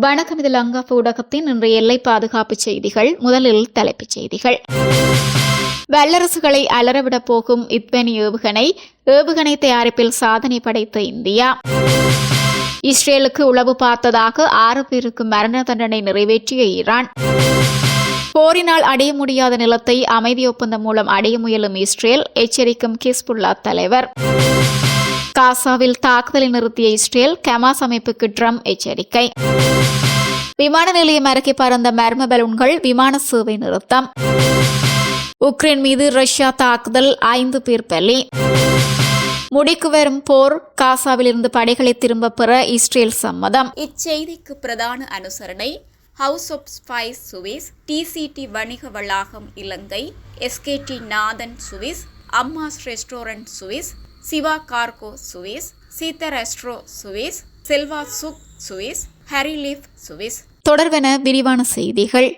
வணக்கம். இது லங்கா ஊடகத்தின் இன்றைய எல்லை பாதுகாப்பு செய்திகள். முதலில் தலைப்புச் செய்திகள். வல்லரசுகளை அலறவிடப் போகும் இத்வெனி ஏவுகணை ஏவுகணை தயாரிப்பில் சாதனை படைத்த இந்தியா. இஸ்ரேலுக்கு உளவு பார்த்ததாக ஆறு பேருக்கு மரண தண்டனை நிறைவேற்றிய ஈரான். போரினால் அடைய முடியாத நிலத்தை அமைதி ஒப்பந்தம் மூலம் அடைய முயலும் இஸ்ரேல் எச்சரிக்கும் கிஸ்புல்லா தலைவர். காசாவில் தாக்குதலை நிறுத்திய இஸ்ரேல் கமாஸ் அமைப்புக்கு ட்ரம்ப் எச்சரிக்கை. விமான நிலையம் அருகே பறந்த மர்ம பலூன்கள் விமான சேவை நிறுத்தம். உக்ரைன் மீது ரஷ்யா தாக்குதல் ஐந்து பேர் பலி. முடிக்கு வரும் போர் காசாவிலிருந்து படைகளை திரும்ப பெற இஸ்ரேல் சம்மதம். இச்செய்திக்கு பிரதான அனுசரணை house of spice Swiss T C T வணிக வளாகம் Ilankai S K D Nathan Swiss Amma's restaurant Swiss Siva cargo Swiss சீத்தரெஸ்ட்ரோ Swiss Selva சுக் சுவிஸ் ஹரிலீஃப் சுவிஸ். தொடர்வென விரிவான செய்திகள்.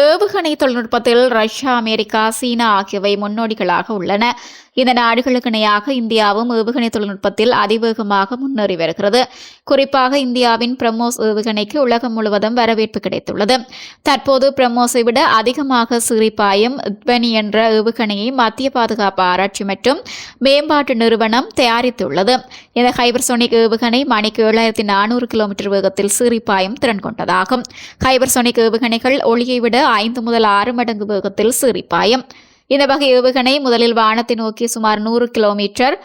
ஏவுகணை தொழில்நுட்பத்தில் ரஷ்யா அமெரிக்கா சீனா ஆகியவை முன்னோடிகளாக உள்ளன. இந்த நாடுகளுக்கு இணையாக இந்தியாவும் ஏவுகணை தொழில்நுட்பத்தில் அதிவேகமாக முன்னேறி வருகிறது. குறிப்பாக இந்தியாவின் பிரம்மோஸ் ஏவுகணைக்கு உலகம் முழுவதும் வரவேற்பு கிடைத்துள்ளது. தற்போது பிரம்மோஸை விட அதிகமாக சிறிப்பாயும் இத்வனி என்ற ஏவுகணையை மத்திய பாதுகாப்பு ஆராய்ச்சி மற்றும் மேம்பாட்டு நிறுவனம் தயாரித்துள்ளது. இந்த ஹைபர்சோனிக் ஏவுகணை மணிக்கு ஏழாயிரத்தி நானூறு கிலோமீட்டர் வேகத்தில் சிறிப்பாயும் திறன் கொண்டதாகும். ஹைபர்சோனிக் ஏவுகணைகள் ஒளியை விட ஐந்து முதல் ஆறு மடங்கு வேகத்தில் சிறிப்பாயும் இந்த வகை ஏவுகணை முதலில் வானத்தை நோக்கி சுமார் நூறு கிலோமீட்டர்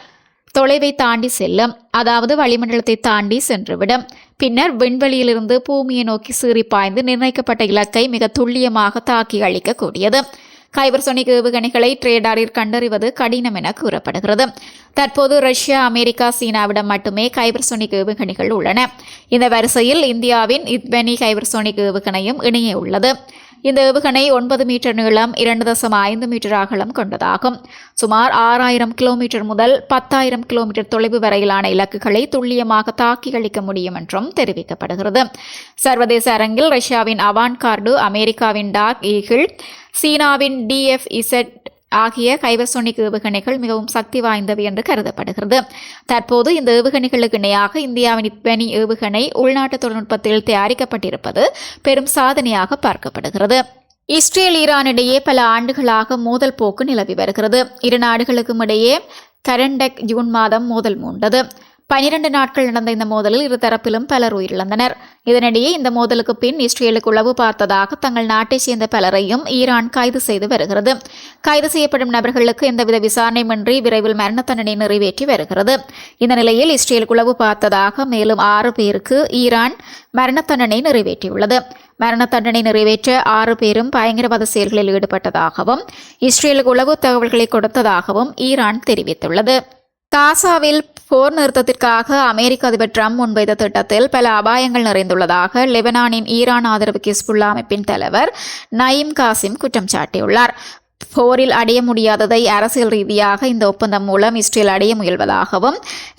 தொலைவை தாண்டி செல்லும். அதாவது வளிமண்டலத்தை தாண்டி சென்றுவிடும். பின்னர் விண்வெளியிலிருந்து பூமியை நோக்கி சீறி பாய்ந்து நிர்ணயிக்கப்பட்ட இலக்கை மிக துல்லியமாக தாக்கி அளிக்கக்கூடியது ஹைபர்சோனிக் ஏவுகணைகளை ட்ரேடாரில் கண்டறிவது கடினம் என கூறப்படுகிறது. தற்போது ரஷ்யா அமெரிக்கா சீனாவிடம் மட்டுமே ஹைபர்சோனிக் ஏவுகணைகள் உள்ளன. இந்த வரிசையில் இந்தியாவின் இத்வனி ஹைபர்சோனிக் ஏவுகணையும் இணைய உள்ளது. இந்த ஏவுகணை ஒன்பது மீட்டர் நீளம் இரண்டு தசம் ஐந்து மீட்டர் அகலம் கொண்டதாகும். சுமார் ஆறாயிரம் கிலோமீட்டர் முதல் பத்தாயிரம் கிலோமீட்டர் தொலைவு வரையிலான இலக்குகளை துல்லியமாக தாக்கி அளிக்க முடியும் என்றும் தெரிவிக்கப்படுகிறது. சர்வதேச அரங்கில் ரஷ்யாவின் அவான் கார்டு அமெரிக்காவின் டாக் ஈகிள் சீனாவின் டிஎஃப் இசட் ஆகிய கைவசோனிக் ஏவுகணைகள் மிகவும் சக்தி வாய்ந்தவை என்று கருதப்படுகிறது. தற்போது இந்த ஏவுகணைகளுக்கு இணையாக இந்தியாவின் இப்பனி ஏவுகணை உள்நாட்டு தொழில்நுட்பத்தில் தயாரிக்கப்பட்டிருப்பது பெரும் சாதனையாக பார்க்கப்படுகிறது. இஸ்ரேல் ஈரான் இடையே பல ஆண்டுகளாக மோதல் போக்கு நிலவி வருகிறது. இரு நாடுகளுக்கும் இடையே கரண்டக் ஜூன் மாதம் மோதல் மூண்டது. பனிரெண்டு நாட்கள் நடந்த இந்த மோதலில் இருதரப்பிலும் பலர் உயிரிழந்தனர். இதனிடையே இந்த மோதலுக்கு பின் இஸ்ரேலுக்கு உளவு பார்த்ததாக தங்கள் நாட்டைச் சேர்ந்த பலரையும் ஈரான் கைது செய்து வருகிறது. கைது செய்யப்படும் நபர்களுக்கு எந்தவித விசாரணையுமின்றி விரைவில் மரண தண்டனை நிறைவேற்றி வருகிறது. இந்த நிலையில் இஸ்ரேலுக்கு உளவு பார்த்ததாக மேலும் ஆறு பேருக்கு ஈரான் மரண தண்டனை நிறைவேற்றியுள்ளது. மரண தண்டனை நிறைவேற்ற ஆறு பேரும் பயங்கரவாத செயல்களில் ஈடுபட்டதாகவும் இஸ்ரேலுக்கு உளவு தகவல்களை கொடுத்ததாகவும் ஈரான் தெரிவித்துள்ளது. காசாவில் போர் நிறுத்தத்திற்காக அமெரிக்க அதிபர் ட்ரம்ப் முன்வைத்த திட்டத்தில் பல அபாயங்கள் நிறைந்துள்ளதாக லெபனானின் ஈரான் ஆதரவு கிஸ்புல்லா அமைப்பின் தலைவர் நயீம் காசிம் குற்றம் சாட்டியுள்ளார். போரில் அடைய முடியாததை அரசியல் ரீதியாக இந்த ஒப்பந்தம் மூலம் இஸ்ரேல் அடைய முயல்வதாகவும்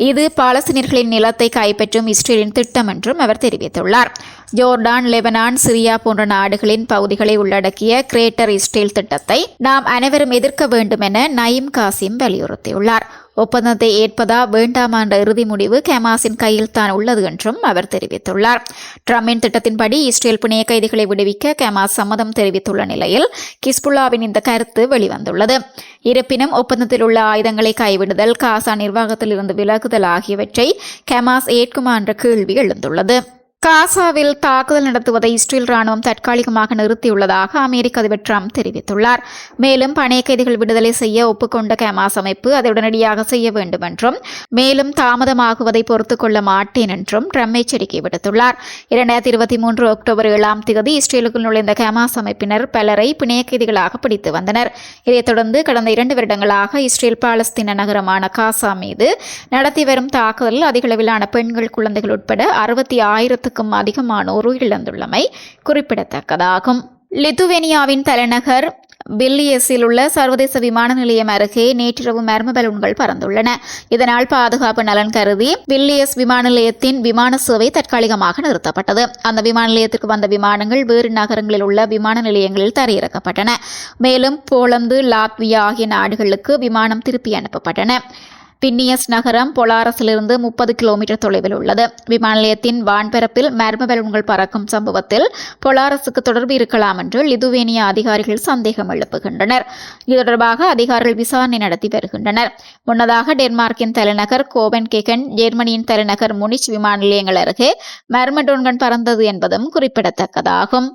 இது பாலஸ்தீனியர்களின் நிலத்தை கைப்பற்றும் இஸ்ரேலின் திட்டம் என்றும் அவர் தெரிவித்துள்ளார். ஜோர்டான் லெபனான் சிரியா போன்ற நாடுகளின் பகுதிகளை உள்ளடக்கிய கிரேட்டர் இஸ்ரேல் திட்டத்தை நாம் அனைவரும் எதிர்க்க வேண்டும் என நயீம் காசிம் வலியுறுத்தியுள்ளார். ஒப்பந்தத்தை ஏற்பதா வேண்டாமா என்ற இறுதி முடிவு ஹமாஸின் கையில் தான் உள்ளது என்றும் அவர் தெரிவித்துள்ளார். ட்ரம்பின் திட்டத்தின்படி இஸ்ரேல் பிணைய கைதிகளை விடுவிக்க ஹமாஸ் சம்மதம் தெரிவித்துள்ள நிலையில் கிஸ்புல்லாவின் இந்த கருத்து வெளிவந்துள்ளது. இருப்பினும் ஒப்பந்தத்தில் உள்ள ஆயுதங்களை கைவிடுதல் காசா நிர்வாகத்தில் இருந்து விலகுதல் ஆகியவற்றை ஹமாஸ் ஏற்குமா என்ற கேள்வி எழுந்துள்ளது. காசாவில் தாக்குதல் நடத்துவதை இஸ்ரேல் ராணுவம் தற்காலிகமாக நிறுத்தியுள்ளதாக அமெரிக்க அதிபர் ட்ரம்ப் தெரிவித்துள்ளார். மேலும் பணைய கைதிகள் விடுதலை செய்ய ஒப்புக்கொண்ட கேமாஸ் அமைப்பு அதை உடனடியாக செய்ய வேண்டும் என்றும் மேலும் தாமதமாகுவதை பொறுத்துக் கொள்ள மாட்டேன் என்றும் ட்ரம்ப் எச்சரிக்கை விடுத்துள்ளார். இரண்டாயிரத்தி இருபத்தி மூன்று அக்டோபர் ஏழாம் தேதி இஸ்ரேலுக்குள் நுழைந்த கேமாஸ் அமைப்பினர் பலரை பிணைய கைதிகளாக பிடித்து வந்தனர். இதைத் தொடர்ந்து கடந்த இரண்டு வருடங்களாக இஸ்ரேல் பாலஸ்தீன நகரமான காசா மீது நடத்தி வரும் தாக்குதலில் அதிகளவிலான பெண்கள் குழந்தைகள் உட்பட அறுபத்தி ஆயிரத்து லட்சத்துக்கும் அதிகமானோர் உயிரிழந்துள்ளமை குறிப்பிடத்தக்கதாகும். லித்துவேனியாவின் தலைநகர் பில்லியஸில் உள்ள சர்வதேச விமான நிலையம் அருகே நேற்றிரவு மர்ம பலூன்கள் பறந்துள்ளன. இதனால் பாதுகாப்பு நலன் கருதி பில்லியஸ் விமான நிலையத்தின் விமான சேவை தற்காலிகமாக நிறுத்தப்பட்டது. அந்த விமான நிலையத்திற்கு வந்த விமானங்கள் வேறு நகரங்களில் உள்ள விமான நிலையங்களில் தரையிறக்கப்பட்டன. மேலும் போலந்து லாத்வியா ஆகிய நாடுகளுக்கு விமானம் திருப்பி அனுப்பப்பட்டன. பின்னியஸ் நகரம் பொலாரஸிலிருந்து முப்பது கிலோமீட்டர் தொலைவில் உள்ளது. விமான நிலையத்தின் வான்பரப்பில் மர்ம பலூன்கள் பறக்கும் சம்பவத்தில் பொலாரஸுக்கு தொடர்பு இருக்கலாம் என்று லிதுவேனிய அதிகாரிகள் சந்தேகம் எழுப்புகின்றனர். இது தொடர்பாக அதிகாரிகள் விசாரணை நடத்தி வருகின்றனர். முன்னதாக டென்மார்க்கின் தலைநகர் கோபன்கேகன் ஜெர்மனியின் தலைநகர் முனிச் விமான நிலையங்கள் அருகே மர்ம பறந்தது என்பதும் குறிப்பிடத்தக்கதாகும்.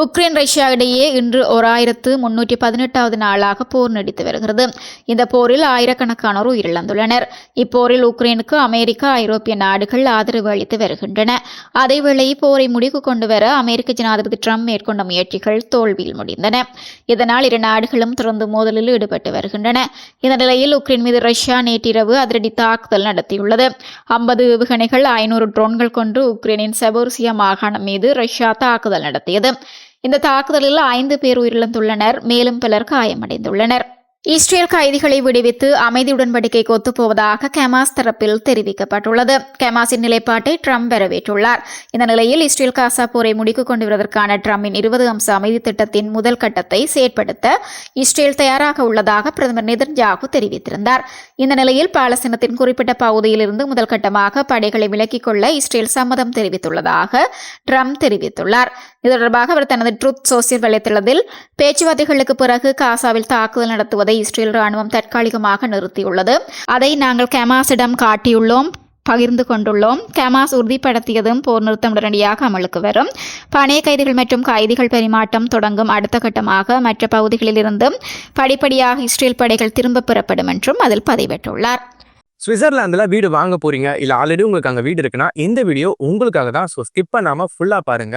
உக்ரைன் ரஷ்யா இடையே இன்று ஓர் ஆயிரத்து முன்னூற்றி பதினெட்டாவது நாளாக போர் நடித்து வருகிறது. இந்த போரில் ஆயிரக்கணக்கானோர் உயிரிழந்துள்ளனர். இப்போரில் உக்ரைனுக்கு அமெரிக்கா ஐரோப்பிய நாடுகள் ஆதரவு அளித்து வருகின்றன. அதேவேளை போரை முடிவுக்கு கொண்டு வர அமெரிக்க ஜனாதிபதி ட்ரம்ப் மேற்கொண்ட முயற்சிகள் தோல்வியில் முடிந்தன. இதனால் இரு நாடுகளும் தொடர்ந்து மோதலில் ஈடுபட்டு வருகின்றன. இந்த நிலையில் உக்ரைன் மீது ரஷ்யா நேற்றிரவு அதிரடி தாக்குதல் நடத்தியுள்ளது. ஐம்பது ஏவுகணைகள் ஐநூறு ட்ரோன்கள் கொண்டு உக்ரைனின் செபோர்சியா மாகாணம் மீது ரஷ்யா தாக்குதல் நடத்தியது. இந்த தாக்குதலில் ஐந்து பேர் உயிரிழந்துள்ளனர் மேலும் பலர் காயமடைந்துள்ளனர். இஸ்ரேல் கைதிகளை விடுவித்து அமைதி உடன்படிக்கைக்கு ஒத்துப்போவதாக கமாஸ் தரப்பில் தெரிவிக்கப்பட்டுள்ளது. கமாஸின் நிலைப்பாட்டை ட்ரம்ப் வரவேற்றுள்ளார். இந்த நிலையில் இஸ்ரேல் காசா போரை முடிக்கு கொண்டு வருவதற்கான ட்ரம்பின் இருபது அம்ச அமைதி திட்டத்தின் முதல் கட்டத்தை செயற்படுத்த இஸ்ரேல் தயாராக உள்ளதாக பிரதமர் நிதன்யாகு தெரிவித்திருந்தார். இந்த நிலையில் பாலஸ்தீனத்தின் குறிப்பிட்ட பகுதியிலிருந்து முதல் கட்டமாக படைகளை விலக்கிக் கொள்ள இஸ்ரேல் சம்மதம் தெரிவித்துள்ளதாக ட்ரம்ப் தெரிவித்துள்ளார். இது தொடர்பாக அவர் தனது ட்ரூத் சோசியல் வலைத்தளத்தில் பேச்சுவார்த்தைகளுக்கு பிறகு காசாவில் தாக்குதல் நடத்துவதை இஸ்ரேல் ராணுவம் தற்காலிகமாக நிறுத்தியுள்ளது. அதை நாங்கள் கமாஸிடம் காட்டியுள்ளோம் பகிர்ந்து கொண்டுள்ளோம். கமாஸ் உறுதிப்படுத்தியதும் போர் நிறுத்தம் உடனடியாக அமலுக்கு வரும். பணைய கைதிகள் மற்றும் கைதிகள் பரிமாற்றம் தொடங்கும் அடுத்த கட்டமாக மற்ற பகுதிகளிலிருந்தும் படிப்படியாக இஸ்ரேல் படைகள் திரும்ப பெறப்படும் என்றும் அதில் பதிவிட்டுள்ளார். சுவிட்சர்லாந்தில் வீடு வாங்க போறீங்க இல்லை ஆல்ரெடி உங்களுக்கு அங்கே வீடு இருக்குன்னா இந்த வீடியோ உங்களுக்காக தான். ஸோ ஸ்கிப் பண்ணாமல் ஃபுல்லாக பாருங்க.